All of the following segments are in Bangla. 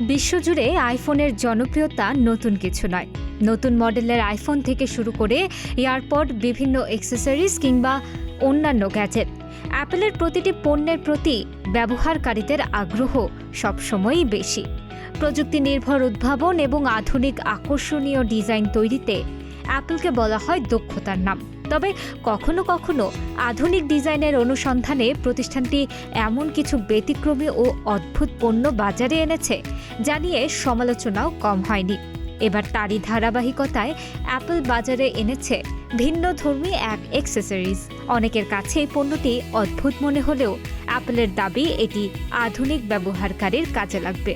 বিশ্বজুড়ে আইফোনের জনপ্রিয়তা নতুন কিছু নয়। নতুন মডেলের আইফোন থেকে শুরু করে এয়ারপড, বিভিন্ন অ্যাক্সেসরিজ কিংবা অন্যান্য গ্যাজেট। অ্যাপেলের প্রতিটি পণ্যের প্রতি ব্যবহারকারীদের আগ্রহ সবসময়ই বেশি। প্রযুক্তি নির্ভর উদ্ভাবন এবং আধুনিক আকর্ষণীয় ডিজাইন তৈরিতে অ্যাপলকে বলা হয় দক্ষতার নাম। তবে কখনো কখনো আধুনিক ডিজাইনের অনুসন্ধানে প্রতিষ্ঠানটি এমন কিছু ব্যতিক্রমী ও অদ্ভুত পণ্য বাজারে এনেছে, যা নিয়ে সমালোচনাও কম হয়নি। এবার তারই ধারাবাহিকতায় অ্যাপল বাজারে এনেছে ভিন্ন ধর্মী এক এক্সেসরিজ অনেকের কাছে এই পণ্যটি অদ্ভুত মনে হলেও অ্যাপলের দাবি এটি আধুনিক ব্যবহারকারীর কাজে লাগবে।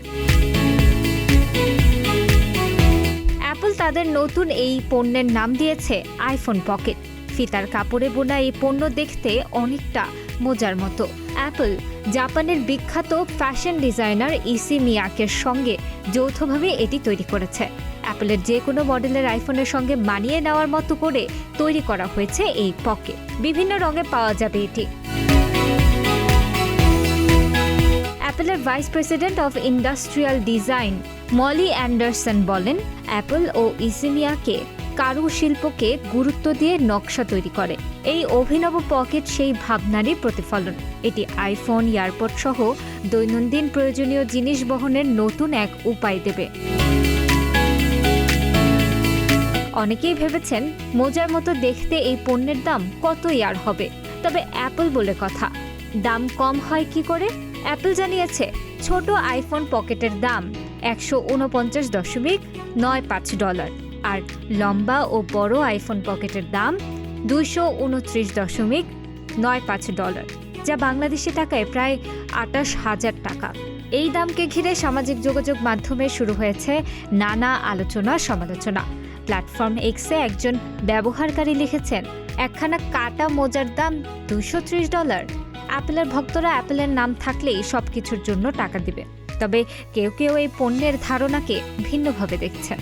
অ্যাপল তাদের নতুন এই পণ্যের নাম দিয়েছে আইফোন পকেট ফিতার কাপড়ে বোনা এই পণ্য দেখতে অনেকটা মোজার মতো। অ্যাপল জাপানের বিখ্যাত ফ্যাশন ডিজাইনার ইসি মিয়াকের সঙ্গে যৌথভাবে এটি তৈরি করেছে। অ্যাপলের যে কোনো মডেলের আইফোনের সঙ্গে মানিয়ে নেওয়ার মতো করে তৈরি করা হয়েছে এই পকেট বিভিন্ন রঙে পাওয়া যাবে এটি। অ্যাপেলের vice president of industrial design Molly Anderson বলেন অ্যাপল ও ইসিমিয়াকে কারুশিল্পকে গুরুত্ব দিয়ে নকশা তৈরি করে। এই অভিনব পকেট সেই ভাবনারই প্রতিফলন। এটি আইফোন এয়ারপড সহ দৈনন্দিন প্রয়োজনীয় জিনিস বহনের নতুন এক উপায় দেবে। অনেকেই ভেবেছেন, মোজার মতো দেখতে এই পণ্যের দাম কত ইয়ার হবে? তবে অ্যাপল বলে কথা। দাম কম হয় কি করে? অ্যাপল জানিয়েছে, ছোট আইফোন পকেটের দাম একশো উনপঞ্চাশ দশমিক নয় পাঁচ ডলার। আর লম্বা ও বড় আইফোন পকেটের দাম দুইশো উনত্রিশ দশমিক নয় পাঁচ ডলার, যা বাংলাদেশি টাকায় প্রায় আটাশ হাজার টাকা। এই দামকে ঘিরে সামাজিক যোগাযোগ মাধ্যমে শুরু হয়েছে নানা আলোচনা সমালোচনা। প্ল্যাটফর্ম এক্সে একজন ব্যবহারকারী লিখেছেন, একখানা কাটা মোজার দাম দুশো ত্রিশ ডলার। অ্যাপেলের ভক্তরা অ্যাপেলের নাম থাকলেই সব কিছুর জন্য টাকা দিবে। তবে কেউ কেউ এই পণ্যের ধারণাকে ভিন্নভাবে দেখছেন।